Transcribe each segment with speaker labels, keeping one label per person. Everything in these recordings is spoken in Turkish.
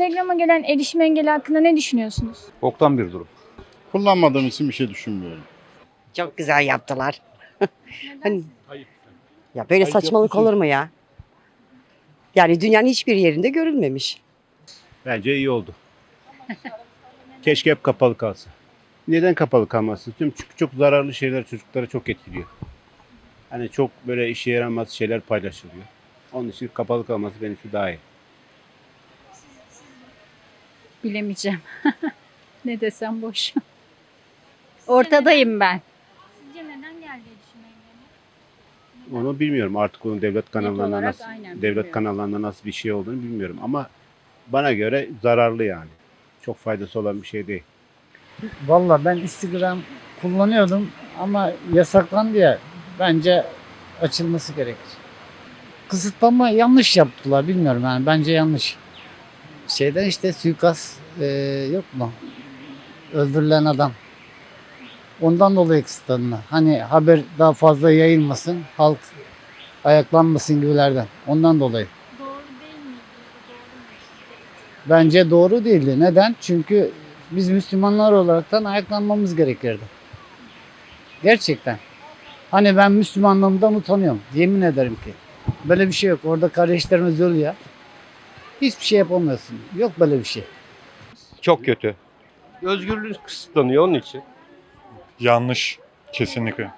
Speaker 1: Instagram'a gelen erişim engeli hakkında ne düşünüyorsunuz?
Speaker 2: Boktan bir durum.
Speaker 3: Kullanmadığım için bir şey düşünmüyorum.
Speaker 4: Çok güzel yaptılar. hani, ya böyle saçmalık olur mu ya? Yani dünyanın hiçbir yerinde görülmemiş.
Speaker 5: Bence iyi oldu. Keşke hep kapalı kalsa. Neden kapalı kalması? Tüm çünkü çok zararlı şeyler çocuklara çok etkiliyor. Hani çok böyle işe yaramaz şeyler paylaşılıyor. Onun için kapalı kalması benim için daha iyi.
Speaker 6: Bilemeyeceğim. ne desem boş. Ortadayım ben.
Speaker 1: Sizce neden geldi erişim engeli?
Speaker 5: Onu bilmiyorum artık onun devlet kanallarında
Speaker 6: olarak
Speaker 5: nasıl
Speaker 6: aynen
Speaker 5: devlet
Speaker 6: bilmiyorum.
Speaker 5: kanallarında nasıl bir şey olduğunu bilmiyorum ama bana göre zararlı yani. Çok faydası olan bir şey değil.
Speaker 7: Valla ben Instagram kullanıyordum ama yasaklandı ya bence açılması gerekir. Kısıtlama yanlış yaptılar bilmiyorum yani bence yanlış. Şeyden işte suikast eee, yok mu? Öldürülen adam. Ondan dolayı kısıtlandı. Hani haber daha fazla yayılmasın, halk ayaklanmasın gibilerden. Ondan dolayı.
Speaker 1: Doğru değil mu?
Speaker 7: Bence doğru değildi. Neden? Çünkü biz Müslümanlar olaraktan ayaklanmamız gerekirdi. Gerçekten. Hani ben Müslümanlığımdan utanıyorum. Yemin ederim ki. Böyle bir şey yok. Orada kardeşlerimiz ölüyor. Hiçbir şey yapamıyorsun. Yok böyle bir şey.
Speaker 2: Çok kötü. Özgürlük kısıtlanıyor onun için.
Speaker 8: Yanlış. Kesinlikle.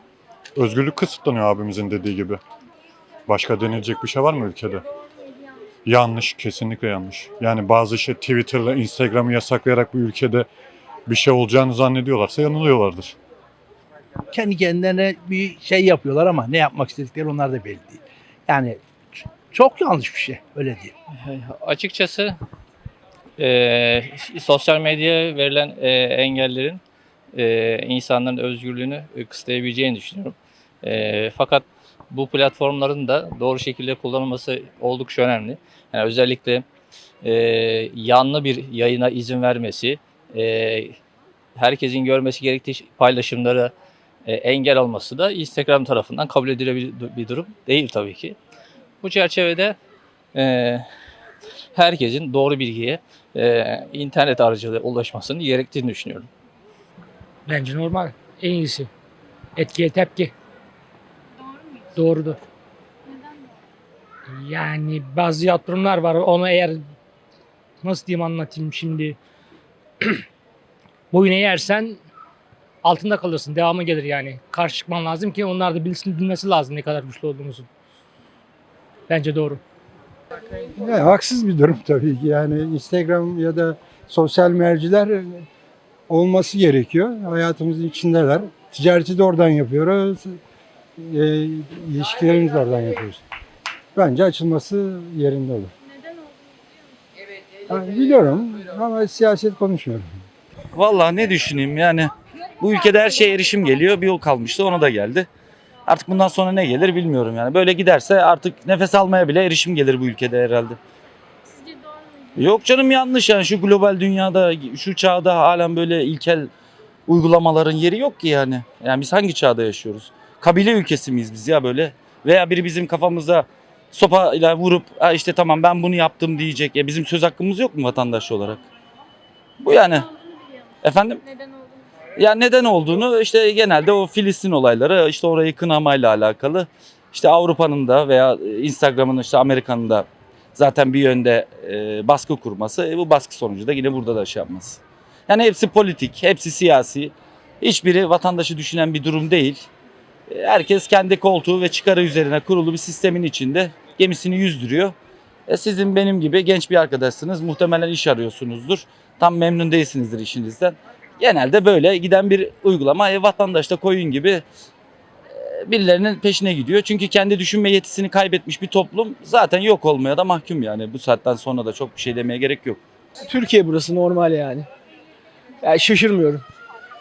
Speaker 8: Özgürlük kısıtlanıyor abimizin dediği gibi. Başka denilecek bir şey var mı ülkede? Yanlış. Kesinlikle yanlış. Yani bazı şey Twitter'la Instagram'ı yasaklayarak bu ülkede bir şey olacağını zannediyorlarsa yanılıyorlardır.
Speaker 9: kendi kendilerine bir şey yapıyorlar ama ne yapmak istedikleri onlar da belli değil. Yani çok yanlış bir şey öyle değil.
Speaker 10: Açıkçası eee, sosyal medyaya verilen eee, engellerin eee, insanların özgürlüğünü e, kısıtlayabileceğini düşünüyorum. Eee, fakat bu platformların da doğru şekilde kullanılması oldukça önemli. Yani özellikle eee, yanlı bir yayına izin vermesi, eee, herkesin görmesi gerektiği paylaşımlara e, engel olması da Instagram tarafından kabul edilebilir bir durum değil tabii ki. Bu çerçevede eee herkesin doğru bilgiye e, internet aracılığıyla ulaşmasını gerektiğini düşünüyorum.
Speaker 11: Bence normal. En iyisi. Etkiye tepki.
Speaker 1: Doğru mu?
Speaker 11: Doğrudur.
Speaker 1: Neden?
Speaker 11: Yani bazı yatırımlar var. Onu eğer nasıl diyeyim anlatayım şimdi. Boyun eğersen altında kalırsın. Devamı gelir yani. Karşı çıkman lazım ki onlar da bilsin, bilmesi lazım ne kadar güçlü olduğumuzu. Bence doğru.
Speaker 12: Ya, haksız bir durum tabii ki. Yani Instagram ya da sosyal merciler olması gerekiyor. Hayatımızın içindeler. Ticareti de oradan yapıyoruz. E, ilişkilerimizi de oradan yapıyoruz. Bence açılması yerinde olur. Ha, biliyorum ama siyaset konuşmuyorum.
Speaker 13: Vallahi ne düşüneyim yani bu ülkede her şeye erişim geliyor. Bir yol kalmıştı ona da geldi. Artık bundan sonra ne gelir bilmiyorum yani. Böyle giderse artık nefes almaya bile erişim gelir bu ülkede herhalde.
Speaker 1: Sizce doğru mu?
Speaker 13: Yok canım yanlış yani şu global dünyada şu çağda halen böyle ilkel uygulamaların yeri yok ki yani. Yani biz hangi çağda yaşıyoruz? Kabile ülkesi miyiz biz ya böyle? Veya biri bizim kafamıza sopa ile vurup ha işte tamam ben bunu yaptım diyecek. Ya bizim söz hakkımız yok mu vatandaş olarak? Bu yani. Efendim?
Speaker 1: Neden olduğunu
Speaker 13: Ya neden olduğunu işte genelde o Filistin olayları işte orayı kınamayla alakalı. İşte Avrupa'nın da veya Instagram'ın işte Amerika'nın da zaten bir yönde e, baskı kurması. E, bu baskı sonucu da yine burada da şey yapması. Yani hepsi politik, hepsi siyasi. Hiçbiri vatandaşı düşünen bir durum değil. E, herkes kendi koltuğu ve çıkarı üzerine kurulu bir sistemin içinde gemisini yüzdürüyor. E, sizin benim gibi genç bir arkadaşsınız. Muhtemelen iş arıyorsunuzdur. Tam memnun değilsinizdir işinizden. Genelde böyle giden bir uygulama e, vatandaş da koyun gibi e, birilerinin peşine gidiyor. Çünkü kendi düşünme yetisini kaybetmiş bir toplum zaten yok olmaya da mahkum yani. Bu saatten sonra da çok bir şey demeye gerek yok.
Speaker 9: Türkiye burası normal yani. Yani şaşırmıyorum.